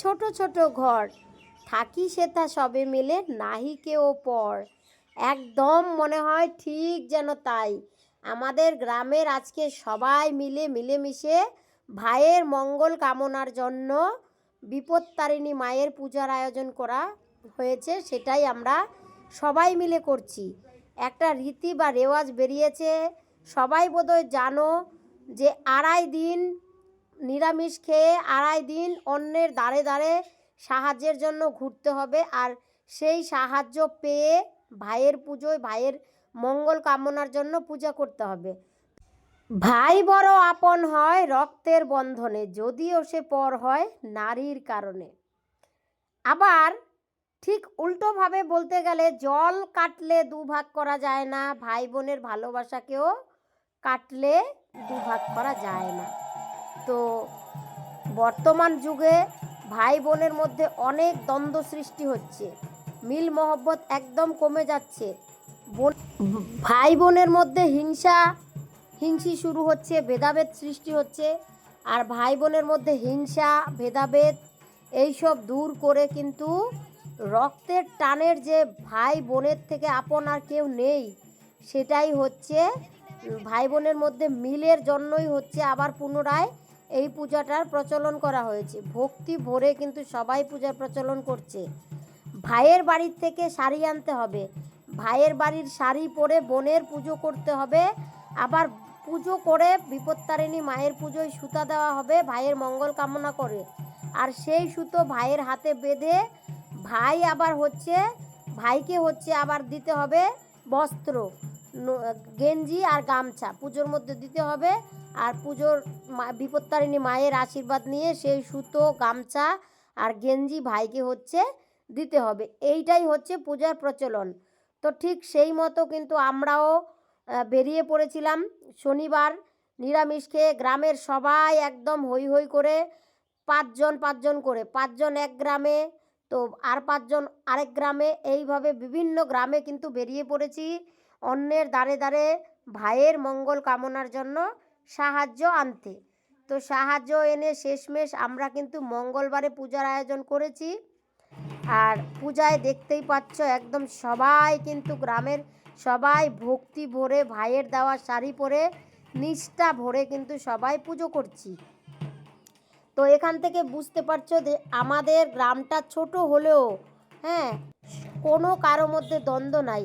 ছোট ছোট ঘর। থাকি সেথা সবে মিলে, নাহি কেউ পর। একদম মনে হয় ঠিক যেন তাই। আমাদের গ্রামের আজকে সবাই মিলে মিলেমিশে ভাইয়ের মঙ্গল কামনার জন্য বিপত্তারিণী মায়ের পূজার আয়োজন করা হয়েছে, সেটাই আমরা সবাই মিলে করছি। একটা রীতি বা রেওয়াজ বেরিয়েছে। সবাই বোধহয় জানো যে আড়াই দিন নিরামিষ খেয়ে আড়াই দিন অন্যের দাঁড়ে দাঁড়ে সাহায্যের জন্য ঘুরতে হবে। আর সেই সাহায্য পেয়ে ভাইয়ের পুজোয় ভাইয়ের মঙ্গল কামনার জন্য পূজা করতে হবে। ভাই বড় আপন হয় রক্তের বন্ধনে, যদিও সে পর হয় নারীর কারণে। আবার ঠিক উল্টোভাবে বলতে গেলে জল কাটলে দুভাগ করা যায় না, ভাই বোনের ভালোবাসাকেও কাটলে দুভাগ করা যায় না। তো বর্তমান যুগে ভাই বোনের মধ্যে অনেক দ্বন্দ্ব সৃষ্টি হচ্ছে। মিল মহব্বত একদম কমে যাচ্ছে। বোন ভাই বোনের মধ্যে হিংসা, হিংসি শুরু হচ্ছে, ভেদাভেদ সৃষ্টি হচ্ছে। আর ভাই বোনের মধ্যে হিংসা, ভেদাভেদ, এইসব দূর করে কিন্তু রক্তের টানের যে ভাই বোনের থেকে আপন আর কেউ নেই, সেটাই হচ্ছে ভাই বোনের মধ্যে মিলের জন্যই হচ্ছে আবার পুনরায় এই পূজাটার প্রচলন করা হয়েছে। ভক্তি ভরে কিন্তু সবাই পূজার প্রচলন করছে। ভাইয়ের বাড়ির থেকে শাড়ি আনতে হবে। ভাইয়ের বাড়ির শাড়ি পরে বোনের পুজো করতে হবে। আবার পুজো করে বিপত্তারিণী মায়ের পুজোয় সুতা দেওয়া হবে, ভাইয়ের মঙ্গল কামনা করে। আর সেই সুতো ভাইয়ের হাতে বেঁধে ভাই আবার হচ্ছে, ভাইকে হচ্ছে আবার দিতে হবে বস্ত্র। গেঞ্জি আর গামছা। পুজোর মধ্যে দিতে হবে। আর পুজোর বিপত্তারিণী মায়ের আশীর্বাদ নিয়ে সেই সুতো, গামছা আর গেঞ্জি ভাইকে হচ্ছে দিতে হবে। এইটাই হচ্ছে পূজার প্রচলন। তো ঠিক সেই মতো কিন্তু আমরাও বেরিয়ে পড়েছিলাম। শনিবার নিরামিষ খেয়ে গ্রামের সবাই একদম হই হই করে পাঁচজন পাঁচজন করে, পাঁচজন এক গ্রামে তো আর পাঁচজন আরেক গ্রামে। এইভাবে বিভিন্ন গ্রামে কিন্তু বেরিয়ে পড়েছি। অন্যের দাঁড়ে দাঁড়ে ভাইয়ের মঙ্গল কামনার জন্য সাহায্য আনতে। তো সাহায্য এনে শেষমেশ আমরা কিন্তু মঙ্গলবারে পূজার আয়োজন করেছি। আর পূজায় দেখতেই পাচ্ছ একদম সবাই কিন্তু গ্রামের সবাই ভক্তি ভরে ভাইয়ের দেওয়া শাড়ি পরে নিষ্ঠা ভরে কিন্তু সবাই পুজো করছি। তো এখান থেকে বুঝতে পারছ যে আমাদের গ্রামটা ছোট হলেও হ্যাঁ কোনো কারও মধ্যে দ্বন্দ্ব নাই।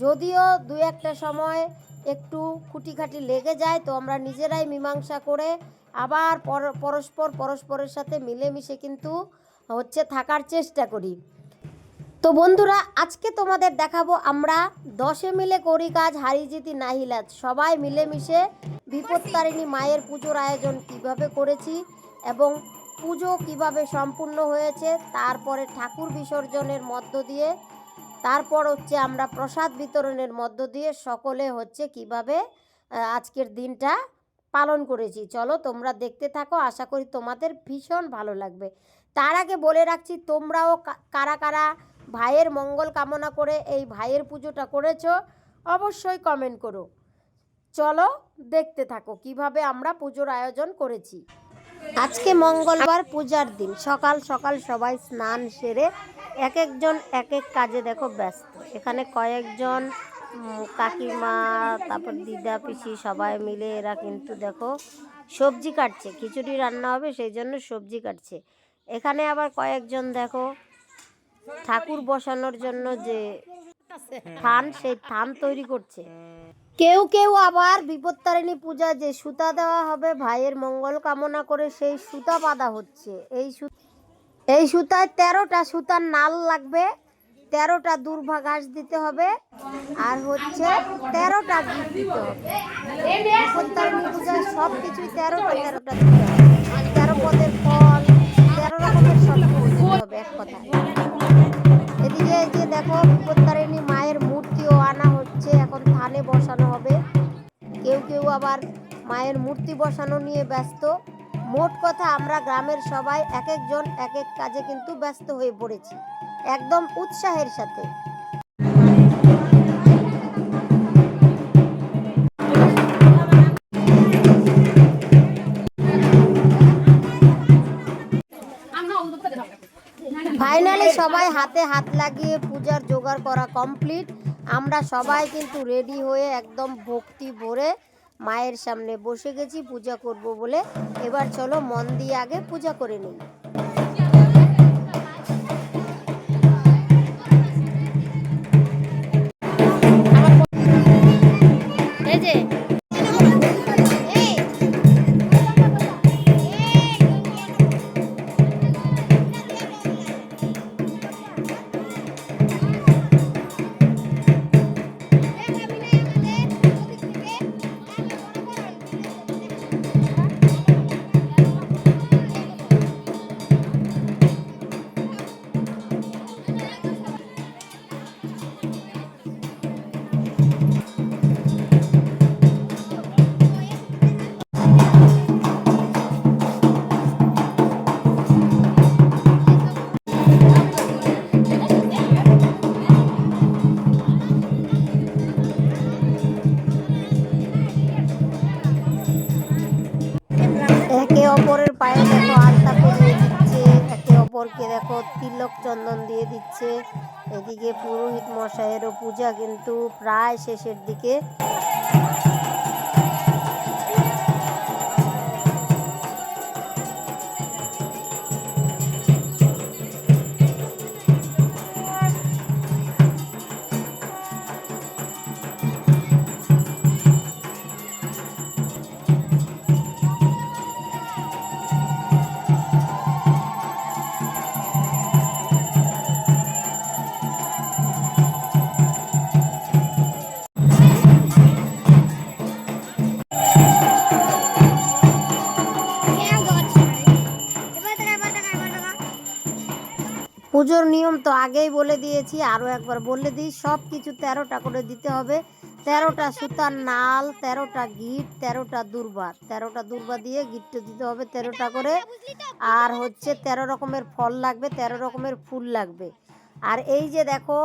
যদিও দু একটা সময় একটু খুঁটিখাটি লেগে যায়, তো আমরা নিজেরাই মীমাংসা করে আবার পর- পরস্পর পরস্পরের সাথে মিলেমিশে কিন্তু হচ্ছে থাকার চেষ্টা করি। তো বন্ধুরা, আজকে তোমাদের দেখাবো আমরা দশে মিলে করি কাজ হারি জিতি নাহিলাত সবাই মিলেমিশে বিপত্তারিণী মায়ের পুজোর আয়োজন কীভাবে করেছি এবং পুজো কীভাবে সম্পূর্ণ হয়েছে, তারপরে ঠাকুর বিসর্জনের মধ্য দিয়ে তারপর হচ্ছে আমরা প্রসাদ বিতরণের মধ্য দিয়ে সকলে হচ্ছে কীভাবে আজকের দিনটা পালন করেছি। চলো তোমরা দেখতে থাকো, আশা করি তোমাদের ভীষণ ভালো লাগবে। তার আগে বলে রাখছি, তোমরাও কারা কারা ভাইয়ের মঙ্গল কামনা করে এই ভাইয়ের পুজোটা করেছ, অবশ্যই কমেন্ট করো। চলো দেখতে থাকো কীভাবে আমরা পুজোর আয়োজন করেছি। আজকে মঙ্গলবার পূজার দিন। সকাল সকাল সবাই স্নান সেরে এক একজন এক এক কাজে দেখো ব্যস্ত। এখানে কয়েকজন কাকিমা, তারপর দিদা, পিসি সবাই মিলে এরা কিন্তু দেখো সবজি কাটছে। খিচুড়ি রান্না হবে, সেই জন্য সবজি কাটছে। এখানে আবার কয়েকজন দেখো ঠাকুর বসানোর জন্য যে থান, সেই থান তৈরি করছে। কেউ কেউ আবার বিপত্তারিণী পূজা যে সুতা দেওয়া হবে, ভাইয়ের মঙ্গল কামনা করে সেই সুতা বাঁধা হচ্ছে। এই এই সুতায় তেরোটা সুতার নাল লাগবে, তেরোটা দুর্ভা ঘাস দিতে হবে, আর হচ্ছে তেরোটা গিট দিতে হবে। বিপত্তারিণী পূজায় সব কিছুই তেরোটা তেরোটা দিতে হবে। তেরো পদের ফল, তেরো রকমের সব হবে এক কথায়। এদিকে যে দেখো বিপত্তারিণী আনা হচ্ছে, এখন থানে বসানো হবে। কেউ কেউ আবার মায়ের মূর্তি বসানো নিয়ে ব্যস্ত। মোট কথা, আমরা গ্রামের সবাই এক একজন, এক এক কাজে কিন্তু ব্যস্ত হয়ে পড়েছি, একদম উৎসাহের সাথে। ফাইনালি সবাই হাতে হাত লাগিয়ে পূজার জোগাড় করা কমপ্লিট আমরা সবাই কিন্তু রেডি হয়ে একদম ভক্তি ভরে মায়ের সামনে বসে গেছি, পূজা করব বলে। এবার চলো মন দিয়ে আগে পূজা করে নিই। দেখো তিলক চন্দন দিয়ে দিচ্ছে। এদিকে পুরোহিত মশাইয়েরও পূজা কিন্তু প্রায় শেষের দিকে। পুজোর নিয়ম তো আগেই বলে দিয়েছি, আরও একবার বলে দিই সব কিছু তেরোটা করে দিতে হবে। তেরোটা সুতার নাল, তেরোটা গিট, তেরোটা দুর্বা। তেরোটা দুর্বা দিয়ে গিটটা দিতে হবে তেরোটা করে। আর হচ্ছে তেরো রকমের ফল লাগবে, তেরো রকমের ফুল লাগবে। আর এই যে দেখো,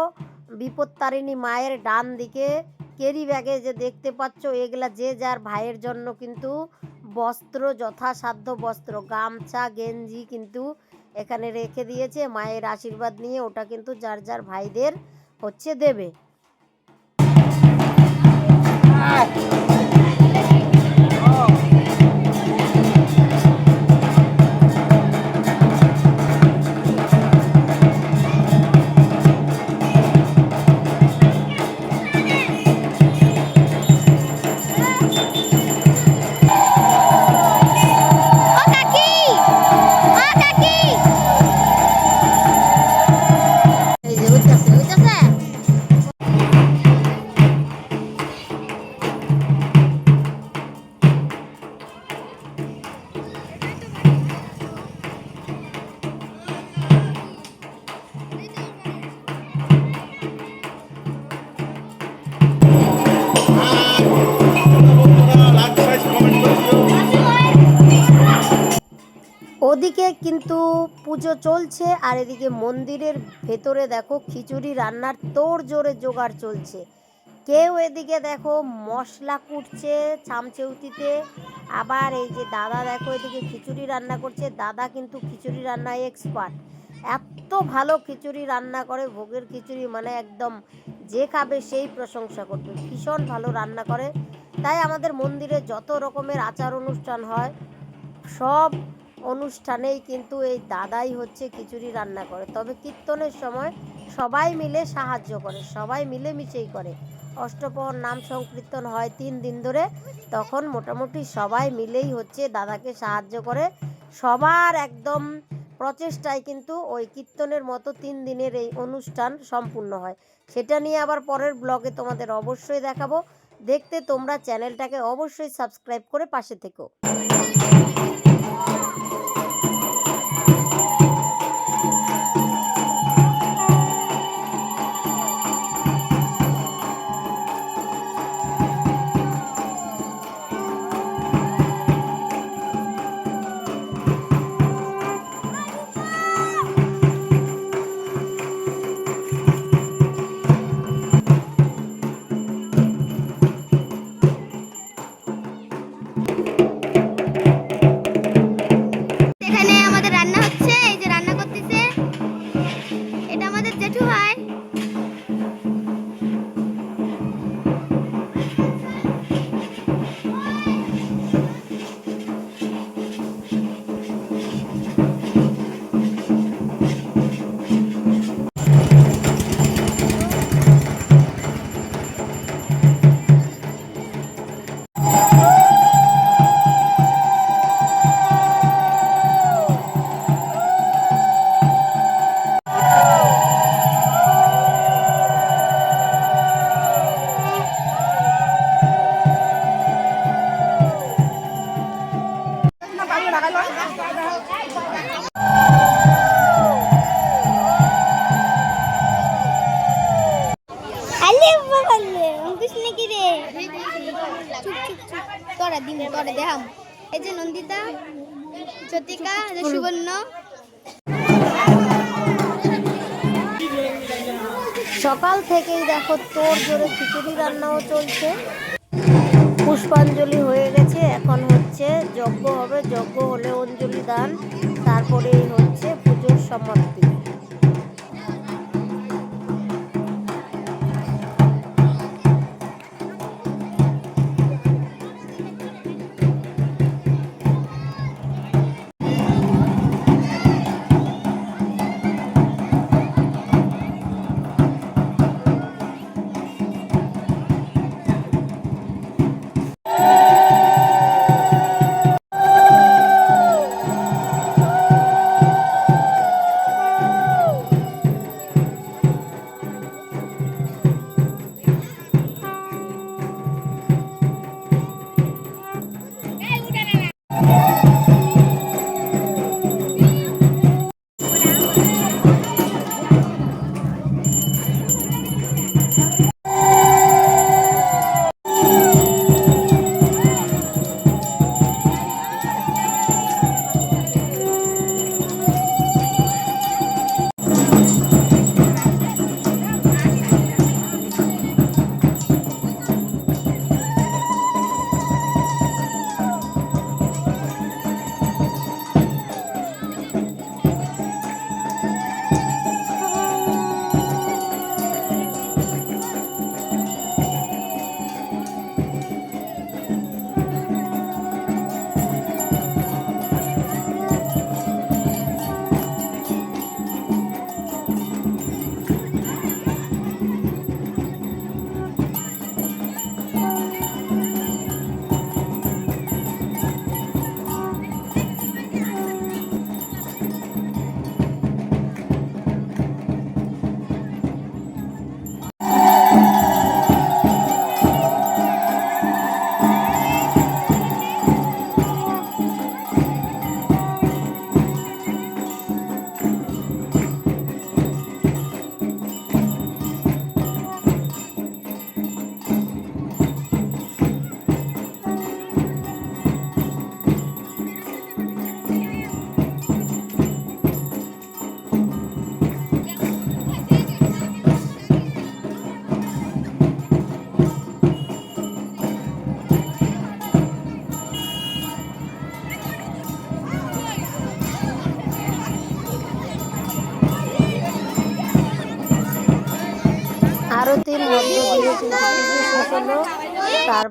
বিপত্তারিণী মায়ের ডান দিকে কেরি ব্যাগে যে দেখতে পাচ্ছ, এগুলা যে যার ভাইয়ের জন্য কিন্তু বস্ত্র, যথাসাধ্য বস্ত্র, গামছা, গেঞ্জি কিন্তু এখানে রেখে দিয়েছে মায়ের আশীর্বাদ নিয়ে ওটা কিন্তু যার যার ভাইদের হচ্ছে দেবে। ওদিকে কিন্তু পুজো চলছে, আর এদিকে মন্দিরের ভেতরে দেখো খিচুড়ি রান্নার তোর জোরে জোগাড় চলছে। কেউ এদিকে দেখো মশলা কুটছে চামচেউতিতে, আবার এই যে দাদা দেখো এদিকে খিচুড়ি রান্না করছে, দাদা কিন্তু খিচুড়ি রান্নায় এক্সপার্ট এত ভালো খিচুড়ি রান্না করে, ভোগের খিচুড়ি মানে একদম যে খাবে সেই প্রশংসা করবে, ভীষণ ভালো রান্না করে। তাই আমাদের মন্দিরে যত রকমের আচার অনুষ্ঠান হয়, সব অনুষ্ঠানেই কিন্তু এই দাদাই হচ্ছে খিচুড়ি রান্না করে। তবে কীর্তনের সময় সবাই মিলে সাহায্য করে, সবাই মিলেমিশেই করে। অষ্টপ্রহর নাম সংকীর্তন হয় তিন দিন ধরে। তখন মোটামুটি সবাই মিলেই হচ্ছে দাদাকে সাহায্য করে। সবার একদম প্রচেষ্টায় কিন্তু ওই কীর্তনের মতো তিন দিনের এই অনুষ্ঠান সম্পূর্ণ হয়। সেটা নিয়ে আবার পরের ব্লগে তোমাদের অবশ্যই দেখাবো। দেখতে তোমরা চ্যানেলটাকে অবশ্যই সাবস্ক্রাইব করে পাশে থেকো। থেকেই দেখো তোর জোরে খিচুড়ি রান্নাও চলছে। পুষ্পাঞ্জলি হয়ে গেছে, এখন হচ্ছে যজ্ঞ হবে, যজ্ঞ হলে অঞ্জলি দান, তারপরেই হচ্ছে পুজোর সমাপ্তি।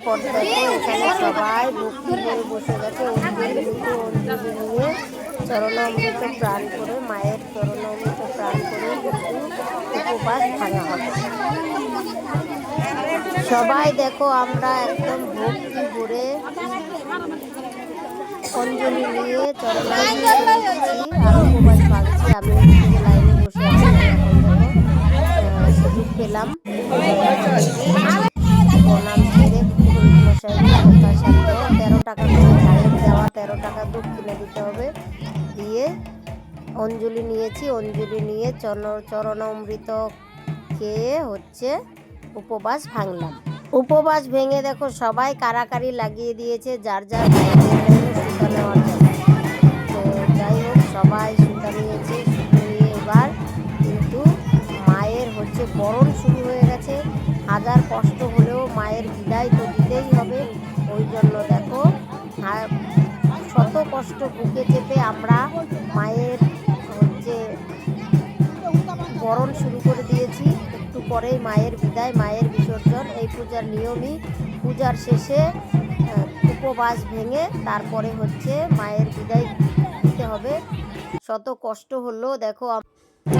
তারপর দেখো এখানে সবাই ভক্তি করে বসে গেছে অঞ্জলি নিতে নিয়ে চরণামৃত প্রাণ করে, মায়ের চরণামৃত প্রাণ করে উপবাস ভাঙা হবে সবাই দেখো, আমরা একদম ভক্তি ভরে অঞ্জলি নিয়ে চরণামৃত আর উপবাস ভাঙছি আমি লাইনে বসে পেলাম। তেরো টাকা করে দেওয়া, তেরো টাকা দক্ষিণা দিতে হবে। দিয়ে অঞ্জলি নিয়েছি, অঞ্জলি নিয়ে চরণ চরণামৃত খেয়ে হচ্ছে উপবাস ভাঙলাম। উপবাস ভেঙে দেখো সবাই কারাকারি লাগিয়ে দিয়েছে, যার যার নেওয়ার তো যাই হোক, সবাই সুতা নিয়েছে নিয়ে এবার কিন্তু মায়ের হচ্ছে বরণ শুরু হয়ে গেছে। হাজার কষ্ট হলেও মায়ের বিদায় তো কষ্ট বুকে চেপে আমরা মায়ের, হচ্ছে, বরণ শুরু করে দিয়েছি। একটু পরেই মায়ের বিদায়, মায়ের বিসর্জন। এই পূজার নিয়মই, পূজার শেষে উপবাস ভেঙে তারপরে হচ্ছে মায়ের বিদায় দিতে হবে। শত কষ্ট হলো, দেখো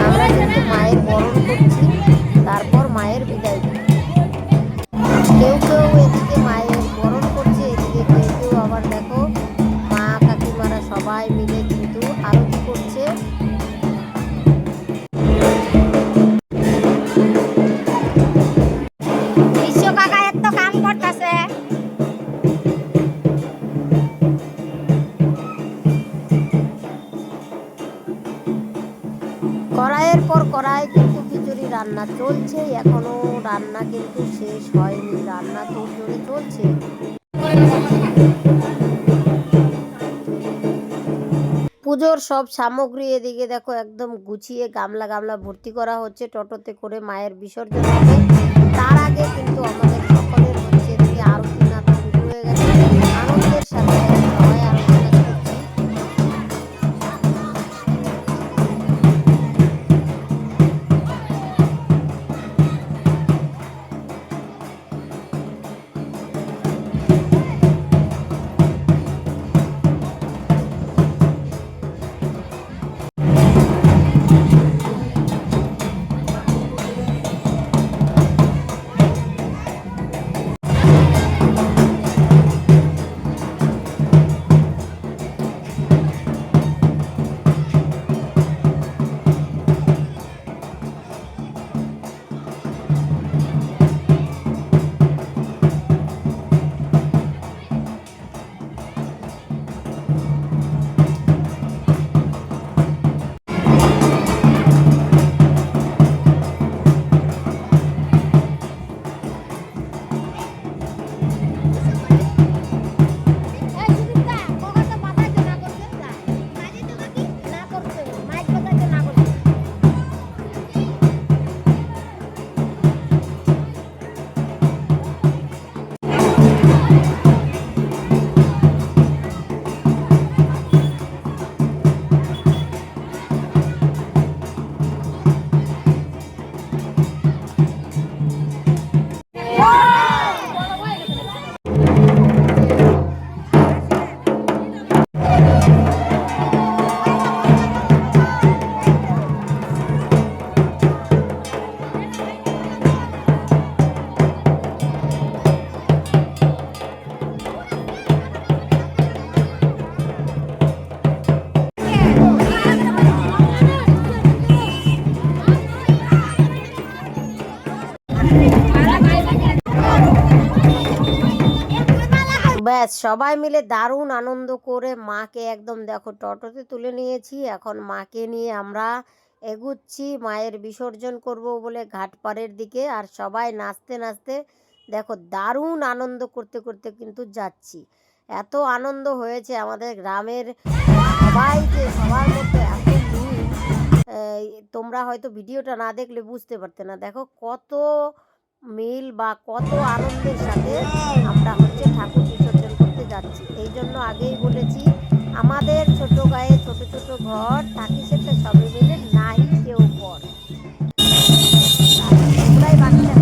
আমরা কিন্তু মায়ের বরণ করছি, তারপর মায়ের বিদায়। কেউ কেউ পুজোর সব সামগ্রী এদিকে দেখো একদম গুছিয়ে গামলা গামলা ভর্তি করা হচ্ছে। টোটোতে করে মায়ের বিসর্জন ব্যাস, সবাই মিলে দারুণ আনন্দ করে মাকে একদম দেখো টোটোতে তুলে নিয়েছি। এখন মাকে নিয়ে আমরা এগুচ্ছি, মায়ের বিসর্জন করব বলে ঘাটপাড়ের দিকে। আর সবাই নাচতে নাচতে দেখো দারুণ আনন্দ করতে করতে কিন্তু যাচ্ছি। এত আনন্দ হয়েছে আমাদের গ্রামের সবাইকে, সবার মধ্যে এত তোমরা হয়তো ভিডিওটা না দেখলে বুঝতে পারতে না। দেখো কত মিল বা কত আনন্দের সাথে আমরা হচ্ছে ঠাকুর যাচ্ছি। এই জন্য আগেই বলেছি, আমাদের ছোট গায়ে ছোট ছোট ঘর থাকি সেটা সবাই মিলে নাই কেউ পর বাচ্চা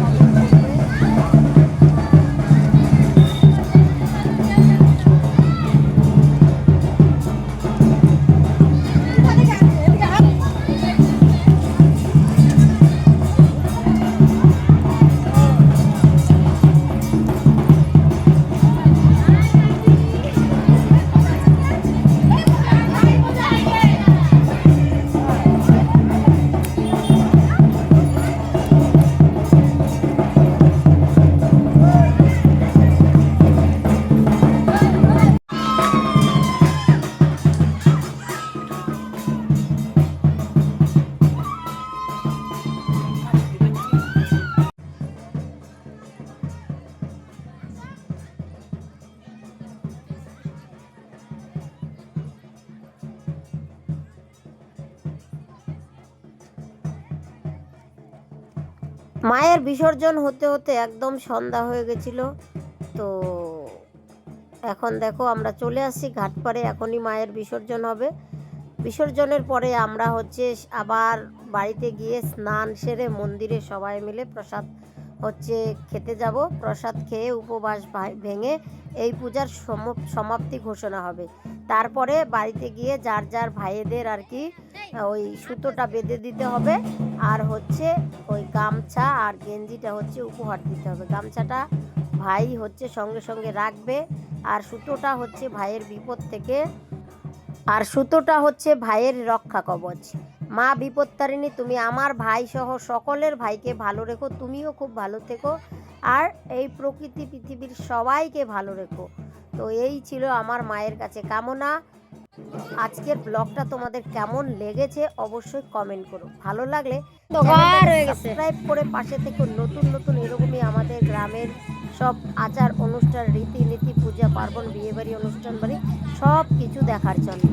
মায়ের বিসর্জন হতে হতে একদম সন্ধ্যা হয়ে গেছিল। তো এখন দেখো আমরা চলে আসছি ঘাটপাড়ে, এখনই মায়ের বিসর্জন হবে। বিসর্জনের পরে আমরা হচ্ছে আবার বাড়িতে গিয়ে স্নান সেরে মন্দিরে সবাই মিলে প্রসাদ হচ্ছে খেতে যাব। প্রসাদ খেয়ে উপবাস ভেঙে এই পূজার সম- সমাপ্তি ঘোষণা হবে। তারপরে বাড়িতে গিয়ে যার যার ভাইয়েদের আর কি ওই সুতোটা বেঁধে দিতে হবে। আর হচ্ছে ওই গামছা আর গেঞ্জিটা হচ্ছে উপহার দিতে হবে। গামছাটা ভাই হচ্ছে সঙ্গে সঙ্গে রাখবে। আর সুতোটা হচ্ছে ভাইয়ের বিপদ থেকে। আর সুতোটা হচ্ছে ভাইয়ের রক্ষা কবচ। মা বিপত্তারিণী, তুমি আমার ভাই সহ সকলের ভাইকে ভালো রেখো। তুমিও খুব ভালো থেকো। আর এই প্রকৃতি পৃথিবীর সবাইকে ভালো রেখো। তো এই ছিল আমার মায়ের কাছে কামনা। আজকের ব্লগটা তোমাদের কেমন লেগেছে অবশ্যই কমেন্ট করো। ভালো লাগলে হয়ে সাবস্ক্রাইব করে পাশে থেকে নতুন নতুন এরকমই আমাদের গ্রামের সব আচার অনুষ্ঠান রীতিনীতি পূজা পার্বণ বিয়েবাড়ি অনুষ্ঠান বাড়ি সব কিছু দেখার জন্য।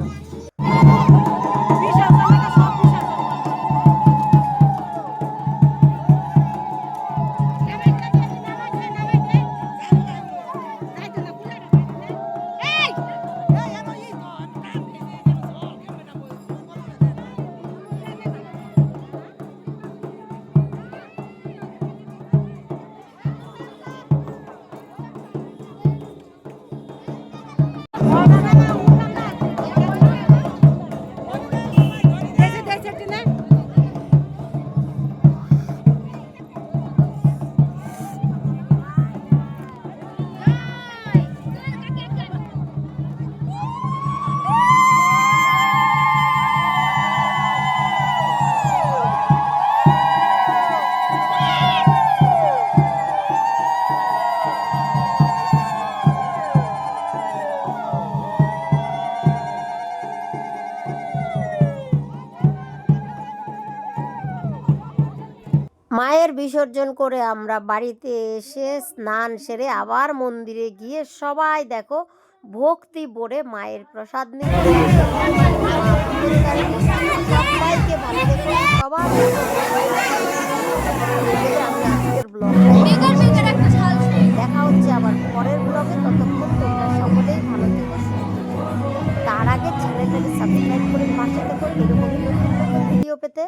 বিসর্জন করে আমরা বাড়িতে এসে স্নান সেরে আবার মন্দিরে গিয়ে সবাই দেখো ভক্তি ভরে মায়ের প্রসাদ নিয়ে সবাইকে ভালো শুনি। দেখা হচ্ছে আবার পরের ব্লগে ততক্ষণ তোমরা সকলেই ভালো থেকো তার আগে চ্যানেলটাকে সাবস্ক্রাইব করে পাশে থেকো নতুন ভিডিও পেতে।